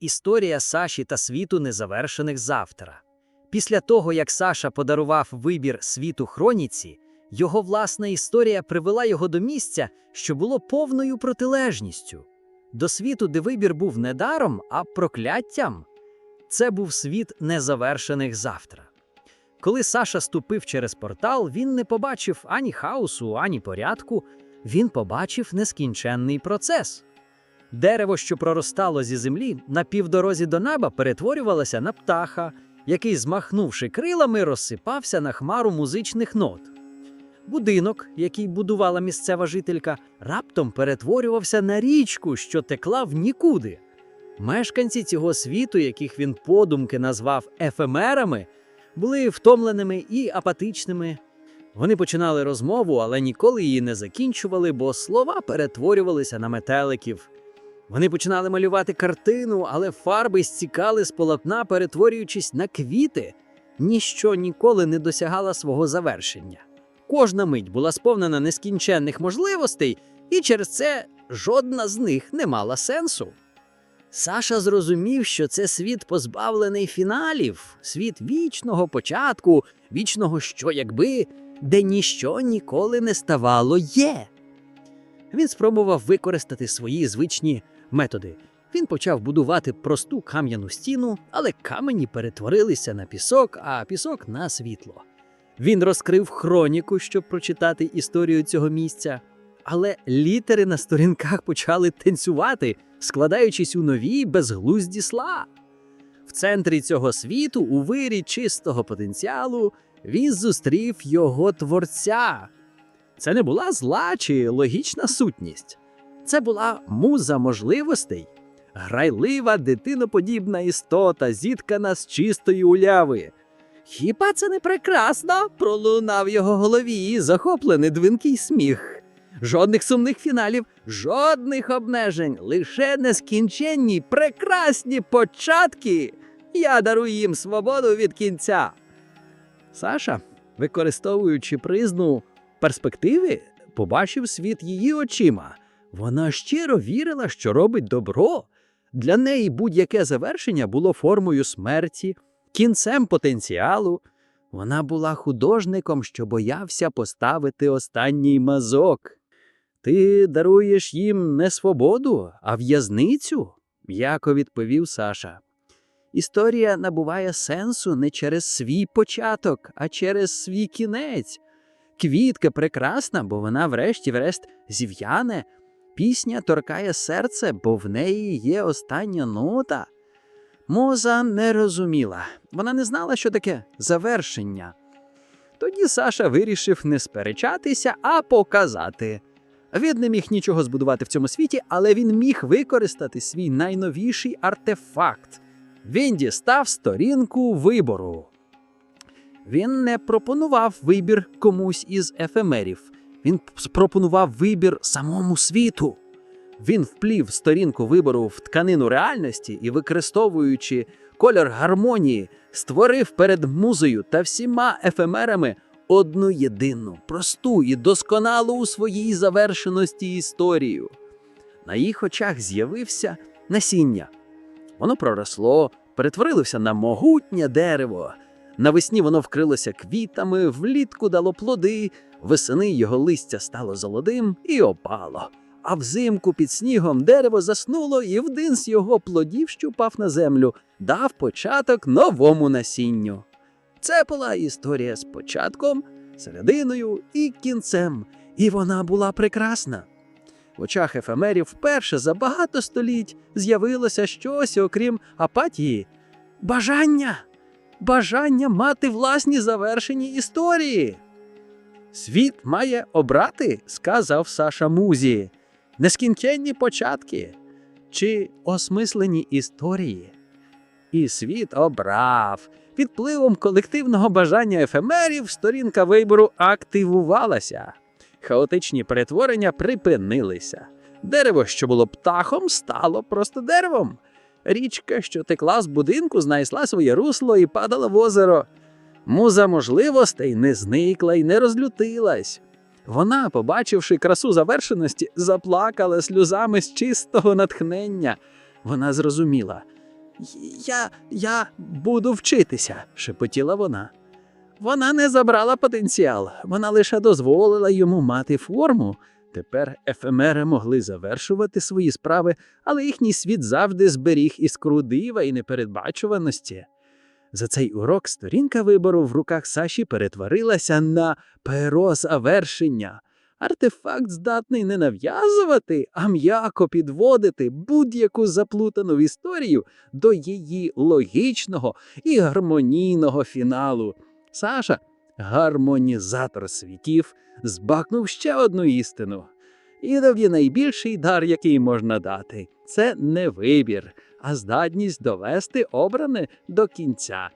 Історія Саші та світу незавершених завтра. Після того, як Саша подарував вибір світу хроніці, його власна історія привела його до місця, що було повною протилежністю. До світу, де вибір був не даром, а прокляттям. Це був світ незавершених завтра. Коли Саша ступив через портал, він не побачив ані хаосу, ані порядку, він побачив нескінченний процес. Дерево, що проростало зі землі, на півдорозі до неба перетворювалося на птаха, який, змахнувши крилами, розсипався на хмару музичних нот. Будинок, який будувала місцева жителька, раптом перетворювався на річку, що текла в нікуди. Мешканці цього світу, яких він подумки назвав ефемерами, були втомленими і апатичними. Вони починали розмову, але ніколи її не закінчували, бо слова перетворювалися на метеликів. Вони починали малювати картину, але фарби стікали з полотна, перетворюючись на квіти. Ніщо ніколи не досягало свого завершення. Кожна мить була сповнена нескінченних можливостей, і через це жодна з них не мала сенсу. Саша зрозумів, що це світ позбавлений фіналів, світ вічного початку, вічного що якби, де ніщо ніколи не ставало є. Він спробував використати свої звичні методи. Він почав будувати просту кам'яну стіну, але камені перетворилися на пісок, а пісок на світло. Він розкрив хроніку, щоб прочитати історію цього місця, але літери на сторінках почали танцювати, складаючись у нові безглузді сла. В центрі цього світу, у вирі чистого потенціалу, він зустрів його творця. Це не була зла чи логічна сутність. Це була муза можливостей, грайлива дитиноподібна істота, зіткана з чистої уляви. Хіба це не прекрасно? пролунав його голові захоплений двинкий сміх. Жодних сумних фіналів, жодних обмежень, лише нескінченні, прекрасні початки. Я дарую їм свободу від кінця. Саша, використовуючи призму перспективи, побачив світ її очима. Вона щиро вірила, що робить добро. Для неї будь-яке завершення було формою смерті, кінцем потенціалу. Вона була художником, що боявся поставити останній мазок. Ти даруєш їм не свободу, а в'язницю, м'яко відповів Саша. Історія набуває сенсу не через свій початок, а через свій кінець. Квітка прекрасна, бо вона, врешті-врешт, зів'яне. Пісня торкає серце, бо в неї є остання нота. Моза не розуміла, вона не знала, що таке завершення. Тоді Саша вирішив не сперечатися, а показати. Він не міг нічого збудувати в цьому світі, але він міг використати свій найновіший артефакт. Він дістав сторінку вибору. Він не пропонував вибір комусь із ефемерів. Він пропонував вибір самому світу. Він вплів сторінку вибору в тканину реальності і, використовуючи кольор гармонії, створив перед музею та всіма ефемерами одну єдину, просту і досконалу у своїй завершеності історію. На їх очах з'явився насіння. Воно проросло, перетворилося на могутнє дерево. Навесні воно вкрилося квітами, влітку дало плоди, весени його листя стало золотим і опало. А взимку під снігом дерево заснуло, і один з його плодів, що упав на землю, дав початок новому насінню. Це була історія з початком, серединою і кінцем, і вона була прекрасна. В очах ефемерів вперше за багато століть з'явилося щось, окрім апатії, бажання, бажання мати власні завершені історії. Світ має обрати, сказав Саша Музі, нескінченні початки чи осмислені історії. І світ обрав. Під впливом колективного бажання ефемерів сторінка вибору активувалася. Хаотичні перетворення припинилися. Дерево, що було птахом, стало просто деревом. Річка, що текла з будинку, знайшла своє русло і падала в озеро. Муза можливостей не зникла і не розлютилась. Вона, побачивши красу завершеності, заплакала сльозами з чистого натхнення. Вона зрозуміла, Я, я буду вчитися, шепотіла вона. Вона не забрала потенціал, вона лише дозволила йому мати форму. Тепер ефемери могли завершувати свої справи, але їхній світ завжди зберіг іскру дива і непередбачуваності. За цей урок сторінка вибору в руках Саші перетворилася на перо завершення. Артефакт здатний не нав'язувати, а м'яко підводити будь-яку заплутану в історію до її логічного і гармонійного фіналу. Саша, гармонізатор світів, збакнув ще одну істину. Ідові найбільший дар, який можна дати, це не вибір, а здатність довести обране до кінця.